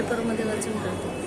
पेपरमध्ये वाचून करतो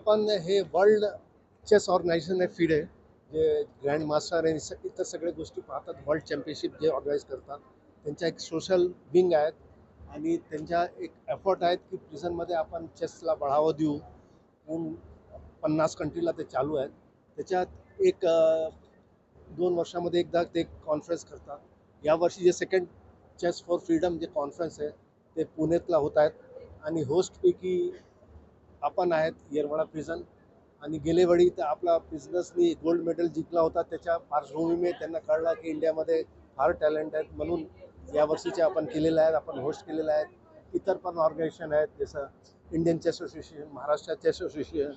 आपण हे वर्ल्ड चेस ऑर्गनायझेशन आहे. फिडे जे ग्रँड मास्टर आणि इतर सगळ्या गोष्टी पाहतात. वर्ल्ड चॅम्पियनशिप जे ऑर्गनाईज करतात. त्यांच्या एक सोशल बिंग आहेत. आणि त्यांच्या एक एफर्ट आहेत की प्रिझनमध्ये आपण चेसला बढावा देऊ. म्हणून पन्नास कंट्रीला ते चालू आहेत. त्याच्यात एक दोन वर्षामध्ये एकदा ते कॉन्फरन्स करतात. यावर्षी जे सेकंड चेस फॉर फ्रीडम जे कॉन्फरन्स आहे ते पुण्यातला होत आहेत. आणि होस्टपैकी आपण आहेत येरवडा प्रिझन आणि गेलेवेळी तर आपला बिझनेसनी गोल्ड मेडल जिंकला होता. त्याच्या पार्श्वभूमीने त्यांना कळलं की इंडियामध्ये फार टॅलेंट आहेत म्हणून या वर्षीचे आपण केलेले आहेत आपण होस्ट केलेले आहेत. इतर पण ऑर्गनायझेशन आहेत जसं Indian chess association Maharashtra chess association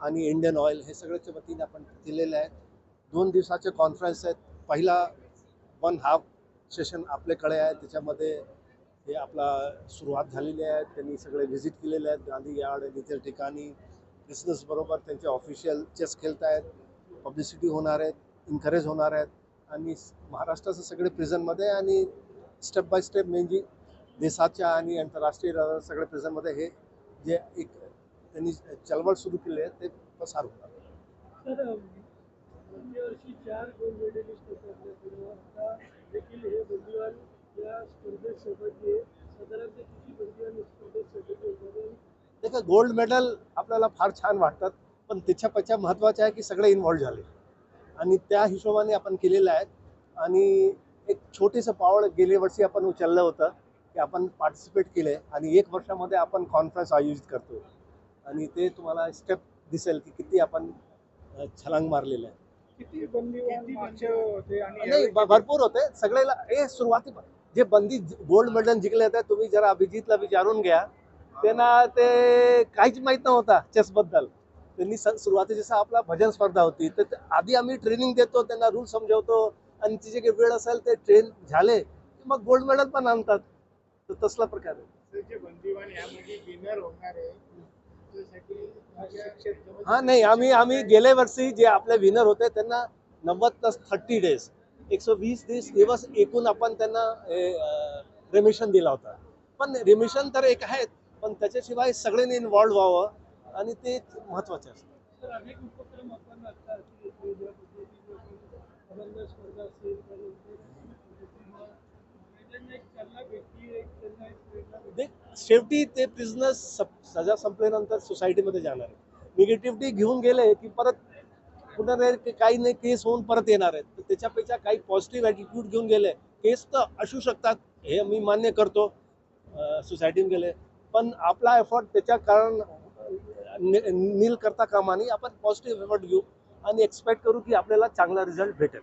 आणि इंडियन ऑइल हे सगळ्याच्या वतीने आपण केलेले आहेत. दोन दिवसाचे कॉन्फरन्स आहेत. पहिला वन हाफ सेशन आपल्याकडे आहे. त्याच्यामध्ये हे आपला सुरुवात झालेली आहे. त्यांनी सगळे व्हिजिट केलेले आहेत. गांधी यार्ड आणि इतर ठिकाणी. बिझनेस बरोबर त्यांचे ऑफिशियल चेस खेळत आहेत पब्लिसिटी होणार आहेत. इन्करेज होणार आहेत. आणि महाराष्ट्राचं सगळे प्रिझनमध्ये आणि स्टेप बाय स्टेप म्हणजे देशाच्या आणि आंतरराष्ट्रीय सगळे सगळ्या प्रिझनमध्ये हे जे एक त्यांनी चळवळ सुरू केली आहे ते पसार होणार. चार गोल्ड मेडलिस्ट का गोल्ड मेडल आपल्याला फार छान वाटतात पण त्याच्यापेक्षा महत्त्वाचं आहे की सगळे इन्व्हॉल्व झाले. आणि त्या हिशोबाने आपण केलेलं आहे आणि एक छोटेसं पावळ गेल्या वर्षी आपण उचललं होतं की आपण पार्टिसिपेट केले आणि एक वर्षामध्ये आपण कॉन्फरन्स आयोजित करतो आणि ते तुम्हाला स्टेप दिसेल की किती आपण छलांग मारलेलं आहे. किती नाही भरपूर होते. सगळेला हे सुरुवाती जे बंदी गोल्ड मेडल जिंकले होते तुम्ही जरा अभिजितला विचारून घ्या. त्यांना ते काहीच माहीत नव्हता चेसबद्दल त्यांनी स- सुरुवाती जसं आपला भजन स्पर्धा होती तर आधी आम्ही ट्रेनिंग देतो त्यांना रूल समजवतो. आणि तिचे काही वेळ असेल ते ट्रेन झाले की मग गोल्ड मेडल पण आणतात. तर तसला प्रकार आहे. हा नाही आम्ही आम्ही गेल्या वर्षी जे आपले विनर होते त्यांना नव्वद प्लस थर्टी डेज एकशे वीस दिवस दिवस एकूण आपण त्यांना रेमिशन दिला होता. पण रेमिशन तर एक आहेत पण त्याच्याशिवाय सगळ्यांनी इन्व्हॉल्व व्हावं आणि ते महत्त्वाचे असतं. शेवटी ते बिझनेस सजा संपल्यानंतर सोसायटीमध्ये जाणार आहे. निगेटिव्हिटी घेऊन गेले की परत पुन्हा नाही काही नाही केस होऊन परत येणार आहेत. तर त्याच्यापेक्षा काही पॉझिटिव्ह ॲटिट्यूड घेऊन गेले. केस तर असू शकतात हे मी मान्य करतो सोसायटीने गेले पण आपला एफर्ट त्याच्या कारण नि- नील करता कामा नाही आपण पॉझिटिव्ह एफर्ट घेऊ आणि एक्सपेक्ट करू की आपल्याला चांगला रिझल्ट भेटेल.